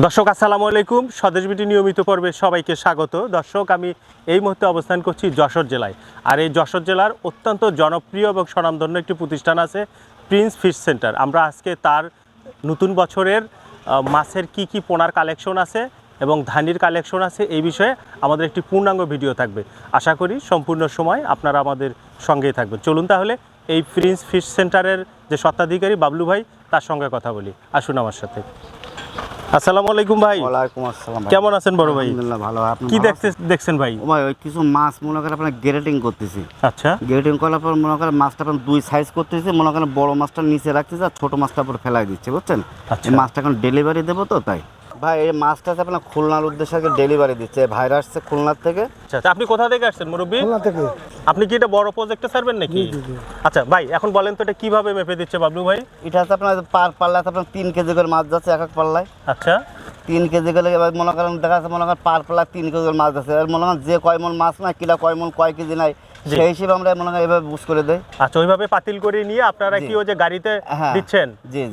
দর্শক, আসসালামু আলাইকুম। স্বদেশ বিটি নিয়মিত পর্বে সবাইকে স্বাগত। দর্শক, আমি এই মুহূর্তে অবস্থান করছি যশোর জেলায়। আর এই যশোর জেলার অত্যন্ত জনপ্রিয় এবং স্বনামধন্য একটি প্রতিষ্ঠান আছে প্রিন্স ফিশ সেন্টার। আমরা আজকে তার নতুন বছরের মাছের কি কি পোনার কালেকশন আছে এবং ধানির কালেকশন আছে এই বিষয়ে আমাদের একটি পূর্ণাঙ্গ ভিডিও থাকবে। আশা করি সম্পূর্ণ সময় আপনারা আমাদের সঙ্গেই থাকবেন। চলুন তাহলে এই প্রিন্স ফিশ সেন্টারের যে স্বত্বাধিকারী বাবলু ভাই, তার সঙ্গে কথা বলি। আসুন আমার সাথে। আসসালামু আলাইকুম ভাই। ওয়ালাইকুম আসসালাম কেমন আছেন বড় ভাই? আলহামদুলিল্লাহ ভালো আপনি কি ভালো দেখতে দেখছেন ভাই? ও ভাই ওই কিছু মাছ মনে করেন আপনার গ্রেডিং করতেছি। আচ্ছা। গ্রেডিং করার পর মনে করেন মাছটা আপনার দুই সাইজ করতেছি মনে করেন বড় মাছটা নিচে রাখতেছি আর ছোট মাছটা উপর ফেলাই দিচ্ছে বুঝছেন? আচ্ছা। মাছটা এখন ডেলিভারি দেবো তো তাই। ভাই এই মাছটা হচ্ছে আপনার খুলনার উদ্দেশ্যে ডেলিভারি দিচ্ছে। ভাইরা আসছে খুলনার থেকে। আচ্ছা তা আপনি কোথা থেকে আসছেন মুরব্বী? খুলনা থেকে। আপনি কি এটা বড় প্রজেক্টে ছাড়বেন নাকি? আচ্ছা ভাই এখন বলেন তো এটা কীভাবে মেপে দিচ্ছে বাবলু ভাই? এটা হচ্ছে আপনার পার পাল্লাতে আপনার তিন কেজি করে মাছ যাচ্ছে এক এক পাল্লায়। আচ্ছা। তিন কেজি করে এবার মনে করেন দেখা যাচ্ছে মনে করেন পার পাল্লা তিন কেজি করে মাছ যাচ্ছে। এবার মনে করেন যে কয় মন মাছ না কিলা কয় মন কয় কেজি নাই। সেই হিসেবে আমরা মনে করেন এভাবে বুঝ করে দেয় আচ্ছা ওইভাবে পাতিল করে নিয়ে আপনারা কি ওই যে গাড়িতে হ্যাঁ, দিচ্ছেন।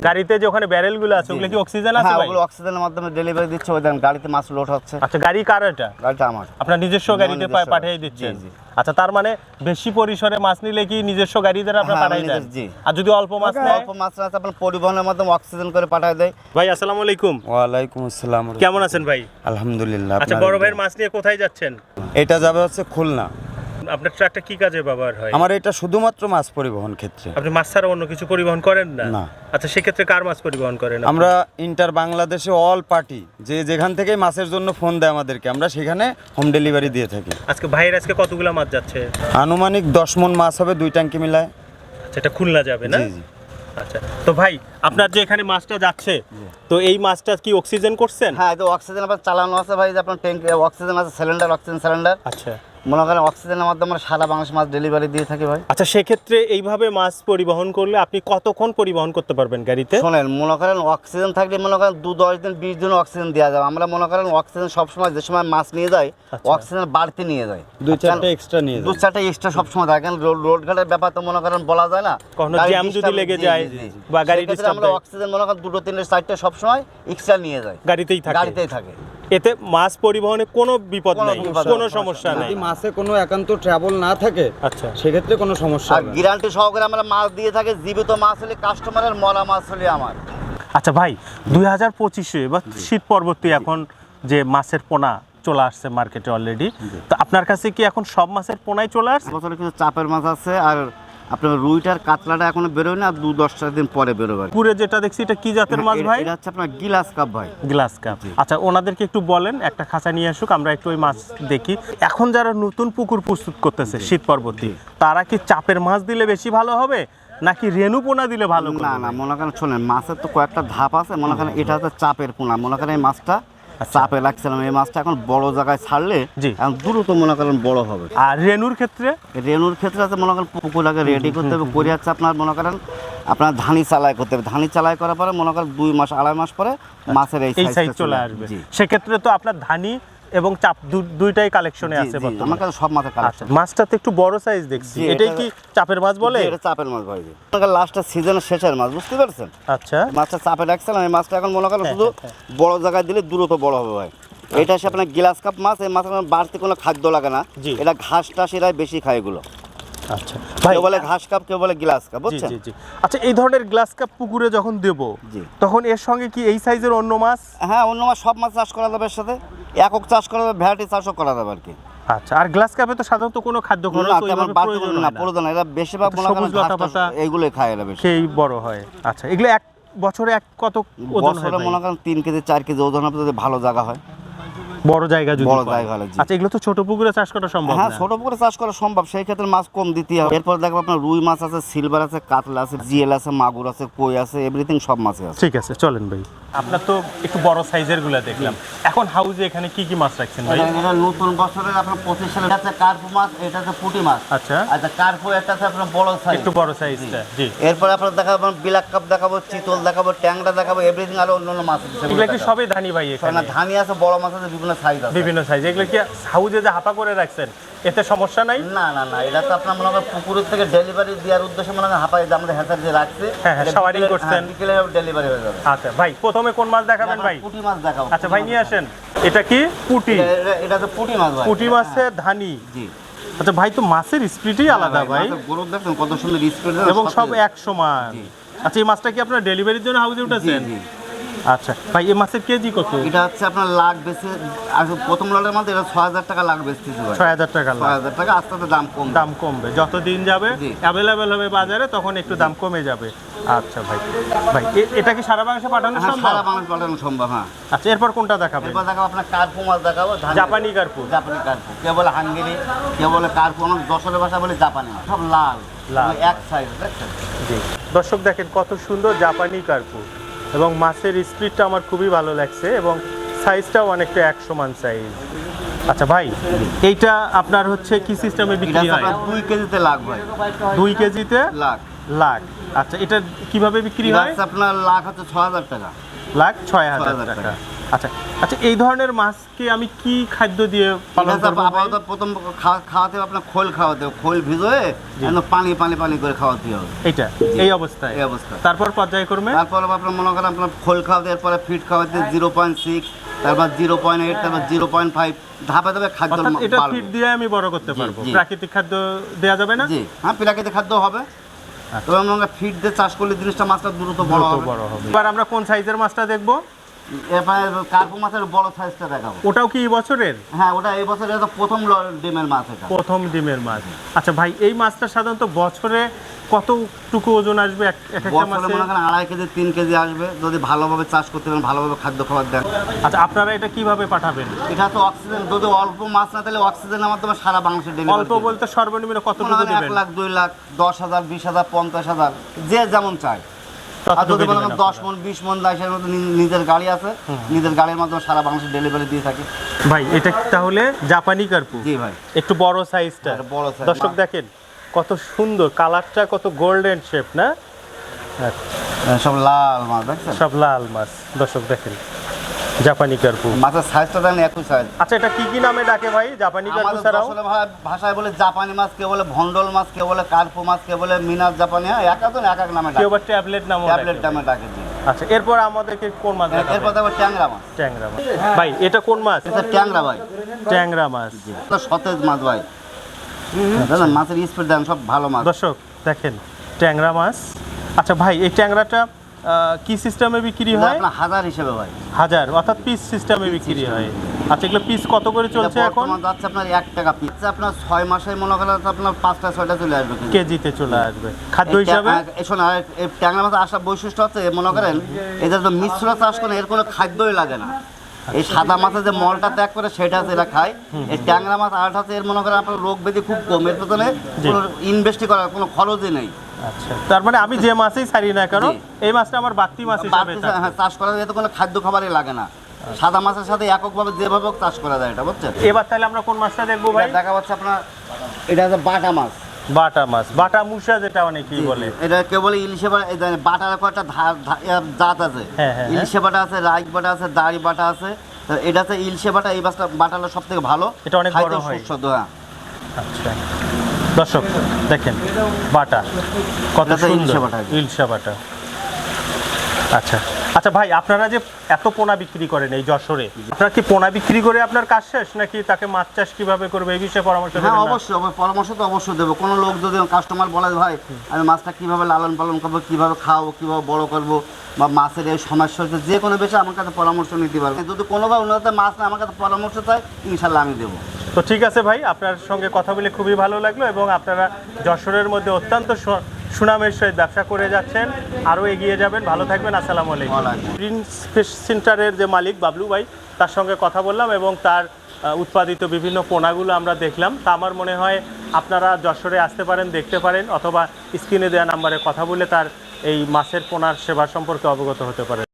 গাড়িতে যে ওখানে ব্যারেলগুলো আছে ওগুলো কি অক্সিজেন আছে হ্যাঁ ভাই? ওগুলো অক্সিজেনের মাধ্যমে ডেলিভারি দিচ্ছে। ওই গাড়িতে মাছ লোড হচ্ছে। আচ্ছা গাড়ি কার এটা? গাড়িটা আমার। আপনার নিজস্ব গাড়িতে পাঠিয়ে দিচ্ছেন। আচ্ছা তার মানে বেশি পরিসরে মাছ নিলে কি নিজস্ব গাড়ি দ্বারা আপনার হ্যাঁ, পাঠিয়ে দেন? জি। আর যদি অল্প মাছ নেয়? অল্প মাছ আছে আপনার পরিবহনের মাধ্যমে অক্সিজেন করে পাঠায় দেয়। ভাই আসসালামু আলাইকুম। ওয়ালাইকুম আসসালাম। কেমন আছেন ভাই? আলহামদুলিল্লাহ আচ্ছা বড় ভাইয়ের মাছ নিয়ে কোথায় যাচ্ছেন? এটা যাবে হচ্ছে খুলনা। আপনার ট্রাকটা কি কাজে ব্যবহার হয়? আমার এটা শুধুমাত্র মাছ পরিবহন ক্ষেত্রে। আপনি মাছ ছাড়া অন্য কিছু পরিবহন করেন না? না। আচ্ছা সেক্ষেত্রে কার মাছ পরিবহন করেন আমরা ইন্টার বাংলাদেশে অল পার্টি যে যেখান থেকে মাছের জন্য ফোন দেয় আমাদেরকে আমরা সেখানে হোম ডেলিভারি দিয়ে থাকি। আজকে ভাইয়ের আজকে কতগুলো মাছ যাচ্ছে? আনুমানিক দশ মন মাছ হবে দুই ট্যাঙ্কি মিলায়। আচ্ছা এটা খুলনা যাবে না? জি জি। আচ্ছা তো ভাই আপনার যে এখানে মাছটা যাচ্ছে তো এই মাছটা কি অক্সিজেন করছেন? হ্যাঁ এই অক্সিজেন আবার চালানো আছে ভাই যে আপনার ট্যাঙ্ক অক্সিজেন আছে সিলিন্ডার অক্সিজেন সিলিন্ডার আচ্ছা। মনে করেন অক্সিজেনের মাধ্যমে আমরা সারা বাংলাদেশ মাছ ডেলিভারি দিয়ে থাকি ভাই। আচ্ছা সেক্ষেত্রে এইভাবে মাছ পরিবহন করলে আপনি কতক্ষণ পরিবহন করতে পারবেন গাড়িতে? শোনেন মনে করেন অক্সিজেন থাকলে মনে করেন দু দশ দিন বিশ দিন অক্সিজেন দেওয়া যাবে আমরা মনে করেন অক্সিজেন সবসময় যে সময় মাছ নিয়ে যাই আচ্ছা। অক্সিজেন বাড়তি নিয়ে যাই দুই চারটে এক্সট্রা নিয়ে দু। চারটে এক্সট্রা সবসময় থাকে কারণ রোড ঘাটের ব্যাপার তো মনে করেন বলা যায় না? কখনো জ্যাম যদি লেগে যায়। বা গাড়ি আমরা অক্সিজেন মনে করেন দুটো তিনটে চারটে সবসময় এক্সট্রা নিয়ে যায়। গাড়িতেই থাকে। গাড়িতেই থাকে। এতে মাছ পরিবহনে কোনো বিপদ নেই কোনো সমস্যা নেই। মাছে কোনো একান্ত ট্রাভেল না থাকে আচ্ছা। সেক্ষেত্রে কোনো সমস্যা আর গ্যারান্টি সহকারে আমরা মাছ দিয়ে থাকি জীবিত মাছ হলে কাস্টমারের মরা মাছ হলে আমার। আচ্ছা ভাই দুই হাজার পঁচিশে বা শীত পরবর্তী এখন যে মাছের পোনা চলে আসছে মার্কেটে অলরেডি তো আপনার কাছে কি এখন সব মাছের পোনাই চলে আসছে? বছরে কিছু চাপের মাছ আছে আর আপনার রুইটার কাতলাটা এখনও বেরোয় না দু দশটা দিন পরে বেরোবে পুকুরে যেটা দেখছি এটা কি জাতের মাছ ভাই? এটা হচ্ছে আপনার গিলাস কাপ ভাই। Glass cup. আচ্ছা ওনাদেরকে একটু বলেন একটা খাঁচা নিয়ে আসুক আমরা একটু ওই মাছ দেখি। এখন যারা নতুন পুকুর প্রস্তুত করতেছে শীত পরবর্তী তারা কি চাপের মাছ দিলে বেশি ভালো হবে নাকি রেণু পোনা দিলে ভালো না না মনে করেন শোনেন মাছের তো কয়েকটা ধাপ আছে মনে করেন এটা হচ্ছে চাপের পোনা মনে করেন এই মাছটা চাপে লাগছিলাম। এই মাছটা এখন বড় জায়গায় ছাড়লে এখন দ্রুত মনে করেন বড় হবে। আর রেনুর ক্ষেত্রে? রেনুর ক্ষেত্রে আছে মনে করেন পুকুর আগে রেডি করতে হবে করে হচ্ছে আপনার মনে করেন আপনার ধানি চালাই করতে হবে। ধানি চালাই করার পরে মনে করেন দুই মাস আড়াই মাস পরে মাছের এই এই সাইজ চলে আসবে। সেক্ষেত্রে তো আপনার ধানি এবং চাপ দুইটাই কালেকশনে আছে আমার কাছে সব মাছের আচ্ছা কালেকশন মাছটা তো একটু বড় সাইজ দেখছি। এটাই কি চাপের মাছ বলে? এটা চাপের মাছ ভাই লাস্টের সিজনের শেষের মাছ বুঝতে পারছেন? আচ্ছা। মাছটা চাপে রাখছিলাম এই মাছটা এখন মনে করেন হ্যাঁ, শুধু বড় জায়গায় দিলে দ্রুত বড় হবে ভাই। এটা হচ্ছে আপনার গ্লাস কাপ মাছ এই মাছের বাড়তি কোনো খাদ্য লাগে না। এটা ঘাস টাস এরাই বেশি খায় এগুলো। আচ্ছা। কেউ বলে ঘাস কাপ কেউ বলে গ্লাস কাপ বুঝছেন? আচ্ছা এই ধরনের গ্লাস কাপ পুকুরে যখন দেব তখন এর সঙ্গে কি এই সাইজের অন্য মাছ? হ্যাঁ অন্য মাছ সব মাছ চাষ করা যাবে এর সাথে। একক চাষ করা যাবে ভ্যারাইটি চাষও করা যাবে আর কি। আচ্ছা আর গ্লাস কাপে তো সাধারণত কোনো খাদ্য খরচ না প্রয়োজন না। এরা বেশিরভাগ করেন সবুজ লতা ঘাস টাস পাতা। এইগুলোই খায় এরা বেশি। সেই বড় হয়। আচ্ছা এগুলো এক বছরে এক কত ওজন হয় বছরে মনে করেন তিন কেজি চার কেজি ওজন হবে যদি ভালো জায়গা হয়। বড় জায়গা যদি বড় জায়গা হলে, আচ্ছা এগুলো তো ছোট পুকুরে চাষ করা সম্ভব হ্যাঁ ছোট পুকুরে চাষ করা সম্ভব। সেই ক্ষেত্রে মাছ কম দিতে হবে। এরপর দেখো আপনার রুই মাছ আছে সিলভার আছে কাতলা আছে জিএল আছে মাগুর আছে কই আছে এভরিথিং সব মাছই আছে। ঠিক আছে চলেন ভাই। আপনার তো একটু বড় সাইজেরগুলা দেখলাম। এখন হাউজে এখানে কি কি মাছ রাখছেন ভাই? এটা নতুন বছরের আপনার পঁচিশ সালে আছে কার্পু মাছ এটা আছে পুঁটি মাছ। আচ্ছা। আচ্ছা কার্পু একটা আছে আপনার বড় সাইজ একটু বড় সাইজটা জি। এরপর আপনার দেখাবো বিলাক কাপ দেখাবো চিতল দেখাবো ট্যাংরা দেখাবো এভরিথিং আরও অন্য অন্য মাছ আছে। এগুলো কি সবই ধানি ভাই এখানে? ধানি আছে বড় মাছ আছে বিভিন্ন সাইজ আছে। বিভিন্ন সাইজ এগুলো কি হাউজে যে হাপা করে রাখছেন এতে সমস্যা নাই? না না না এটা তো আপনার মনে হয় পুকুরের থেকে ডেলিভারি দেওয়ার উদ্দেশ্যে মনে করেন হাঁপাই যে আমাদের হ্যাঁচার যে রাখছে হ্যাঁ, হ্যাঁ, করছেন। বিকেলে ডেলিভারি হয়ে যাবে। আচ্ছা ভাই প্রথমে কোন মাছ দেখাবেন ভাই? পুঁটি মাছ দেখাবো আচ্ছা ভাই নিয়ে আসেন। এটা কি? পুটি। এটা- তো পুঁটি মাছ ভাই। পুটি মাছের ধানি। জি। আচ্ছা ভাই তো মাছের স্পিডই আলাদা ভাই মাছের গ্রোথ কত সুন্দর স্পিড এবং সব এক সমান আচ্ছা এই মাছটা কি আপনার ডেলিভারির জন্য হাউজে উঠেছেন? জি। আচ্ছা। ভাই এই মাছের কেজি কত? এটা হচ্ছে আপনার লাখ বেশি আর প্রথম লটের মধ্যে এটা ছয় হাজার টাকা লাখ বেচতেছি ভাই। ছয় হাজার টাকা ছয় হাজার টাকা আস্তে আস্তে দাম কম দাম কমবে। যত দিন যাবে অ্যাভেলেবেল হবে বাজারে তখন একটু দাম কমে যাবে। আচ্ছা ভাই। ভাই এটা কি সারা বাংলাদেশে পাঠানো হ্যাঁ সম্ভব? সারা বাংলাদেশ পাঠানো সম্ভব হ্যাঁ। আচ্ছা এরপর কোনটা দেখাবেন? এরপর দেখাবো আপনার কার্পু মাছ দেখাবো জাপানি কার্পু। জাপানি কার্পু। কে বলে হাঙ্গেরি কে বলে কার্পু আমার দশরের ভাষা বলে জাপানি মাছ সব লাল। লাল। এক সাইজ দেখছেন? জি। দর্শক দেখেন কত সুন্দর জাপানি কার্পু। এবং মাছের স্পিডটা আমার খুবই ভালো লাগছে এবং সাইজটাও অনেকটা এক সমান সাইজ আচ্ছা ভাই এইটা আপনার হচ্ছে কি সিস্টেমে বিক্রি হয়? দুই কেজিতে লাখ ভাই। দুই কেজিতে লাখ। লাখ। আচ্ছা এটা কীভাবে বিক্রি হয়? আপনার লাখ হচ্ছে ছ হাজার টাকা। লাখ ছয় হাজার 6,000 টাকা। টাকা। আচ্ছা আচ্ছা এই ধরনের মাছকে আমি কি খাদ্য দিয়ে পালন করব? আপাতত প্রথম খাওয়াতে হবে আপনার খোল খাওয়াতে হবে। খোল ভিজোয়ে একদম পানি পানি পানি করে খাওয়াতে হবে। এইটা এই অবস্থায়। এই অবস্থা। তারপর পর্যায়ক্রমে? তারপর আপনার মনে করেন আপনার খোল খাওয়াতে এরপরে ফিট খাওয়াতে জিরো পয়েন্ট সিক্স তারপর জিরো পয়েন্ট এইট তারপর জিরো পয়েন্ট ফাইভ ধাপে ধাপে খাদ্য এটা। ফিড দিয়ে আমি বড় করতে পারব। প্রাকৃতিক খাদ্য দেওয়া যাবে না? জি হ্যাঁ প্রাকৃতিক খাদ্য হবে। আচ্ছা। তবে আমরা ফিট দিয়ে চাষ করলে জিনিসটা মাছটা দ্রুত বড় হবে। এবার আমরা কোন সাইজের মাছটা দেখব? এরপরে কার্পু মাছের বড় সাইজটা দেখাবো। ওটাও কি এই বছরের? হ্যাঁ ওটা এই বছর এটা প্রথম ল- ডিমের মাছ এটা। প্রথম ডিমের মাছ। আচ্ছা ভাই এই মাছটা সাধারণত বছরে কতটুকু ওজন আসবে এক এক একটা বছরে মাছে? মনে করেন আড়াই কেজি তিন কেজি আসবে। যদি ভালোভাবে চাষ করতে পারেন ভালোভাবে খাদ্য খাবার দেন। আচ্ছা আপনারা এটা কীভাবে পাঠাবেন? এটা তো অক্সিজেন যদি অল্প মাছ না তাহলে অক্সিজেনের মাধ্যমে সারা বাংলাদেশে ডেলিভারি অল্প বলতে সর্বনিম্ন কতটুকু এক দেবেন? লাখ দুই লাখ দশ হাজার বিশ হাজার পঞ্চাশ হাজার যে যেমন চায়। দশ মন বিশ মন দাইশের মতো নিজের গাড়ি আছে নিজের গাড়ির মাধ্যমে সারা বাংলাদেশে ডেলিভারি দিয়ে থাকি। ভাই এটা তাহলে জাপানি কার্পু জি ভাই। একটু বড় সাইজটা বড়। দর্শক দেখেন কত সুন্দর কালারটা কত গোল্ডেন শেপ না? আচ্ছা, সব লাল মাছ দেখছেন? সব লাল মাছ দর্শক দেখেন। জাপানি কার্পু মাছের সাইজটা দেন একই সাইজ আচ্ছা এটা কি কি নামে ডাকে ভাই? জাপানি কার্পু আমাদের ছাড়াও? দশলে ভাষায় বলে জাপানি মাছ কে বলে ভন্ডল মাছ কে বলে কার্পু মাছ কে বলে মিনার জাপানি হ্যাঁ এক একজন এক এক নামে কেউ ডাকে। আবার ট্যাবলেট নামও ট্যাবলেট নামে ডাকে জি। আচ্ছা এরপর আমাদেরকে কোন মাছ এরপর দেখাবেন? দেখো ট্যাংরা মাছ। ট্যাংরা মাছ। ভাই এটা কোন মাছ? এটা ট্যাংরা ভাই। ট্যাংরা মাছ। এটা সতেজ মাছ ভাই। মাছের স্পিড দেন সব ভালো মাছ। দর্শক দেখেন ট্যাংরা মাছ। আচ্ছা ভাই এই ট্যাংরাটা কি সিস্টেমে বিক্রি হয়? আপনার হাজার হিসেবে ভাই হাজার অর্থাৎ পিস সিস্টেমে বিক্রি হয়। আচ্ছা এগুলো পিস কত করে চলছে এখন? যাচ্ছে আপনার এক টাকা পিস আপনার ছয় মাসে মনে করেন আপনার পাঁচটা ছয়টা চলে আসবে কেজিতে চলে আসবে। খাদ্য হিসাবে? হ্যাঁ, এই শোনো, ট্যাংরা মাছের আসার বৈশিষ্ট্য হচ্ছে মনে করেন এদের তো মিশ্র চাষ করে এর কোনো খাদ্যই লাগে না। এই সাদা মাছের যে মলটা ত্যাগ করে সেটা এরা খায়। এই ট্যাংরা মাছ আর্ট হচ্ছে এর মনে করেন আপনার রোগ ব্যাধি খুব কম। এর পেছনে কোনো ইনভেস্টি করার কোনো খরচই নেই। আচ্ছা। তার মানে আমি যে মাছই ছাড়ি না কেন এই মাছটা আমার বাড়তি মাছ হিসাবে। হ্যাঁ, চাষ করা যায় এতে কোনো খাদ্য খাবারই লাগে না। সাদা মাছের সাথে এককভাবে যেভাবে চাষ করা যায় এটা বুঝছেন? এবার তাহলে আমরা কোন মাছটা দেখব ভাই? দেখা যাচ্ছে আপনার এটা হচ্ছে বাটা মাছ। বাটা মাছ বাটা মুসা যেটা অনেকেই বলে। এটা কেবল ইলিশে বাটা এই দেখেন, বাটার কয়েকটা জাত আছে। হ্যাঁ, হ্যাঁ, ইলিশে বাটা আছে রাইক বাটা আছে দাড়ি বাটা আছে। তো এটা হচ্ছে ইলিশে বাটা এই মাছটা বাটা হলো সব থেকে ভালো। এটা অনেক বড় হয়। সুস্বাদু হ্যাঁ। আচ্ছা। দর্শক দেখেন বাটা কত সুন্দর। ইলশা বাটা। আচ্ছা। আচ্ছা ভাই আপনারা যে এত পোনা বিক্রি করেন এই যশোরে আপনারা কি পোনা বিক্রি করে আপনার কাজ শেষ নাকি তাকে মাছ চাষ কীভাবে করবে এই বিষয়ে পরামর্শ হ্যাঁ অবশ্যই পরামর্শ তো অবশ্যই দেবো। কোনো লোক যদি কাস্টমার বলে ভাই আমি মাছটা কীভাবে লালন পালন করব কীভাবে খাওয়াবো কীভাবে বড় করব বা মাছের এই সমস্যা হচ্ছে যে কোনো বিষয়ে আমার কাছে পরামর্শ নিতে পারবে। যদি কোনোভাবে উন্নত মাছ না আমার কাছে পরামর্শ চাই ইনশাল্লাহ আমি দেবো। তো ঠিক আছে ভাই আপনার সঙ্গে কথা বলে খুবই ভালো লাগল এবং আপনারা যশোরের মধ্যে অত্যন্ত সুনামের সহিত ব্যবসা করে যাচ্ছেন। আরও এগিয়ে যাবেন। ভালো থাকবেন। আসসালামু আলাইকুম। প্রিন্স ফিশ সেন্টারের যে মালিক বাবলু ভাই তার সঙ্গে কথা বললাম এবং তার উৎপাদিত বিভিন্ন পোনাগুলো আমরা দেখলাম। তা আমার মনে হয় আপনারা যশোরে আসতে পারেন দেখতে পারেন অথবা স্ক্রিনে দেওয়া নাম্বারে কথা বলে তার এই মাছের পোনার সেবা সম্পর্কে অবগত হতে পারেন।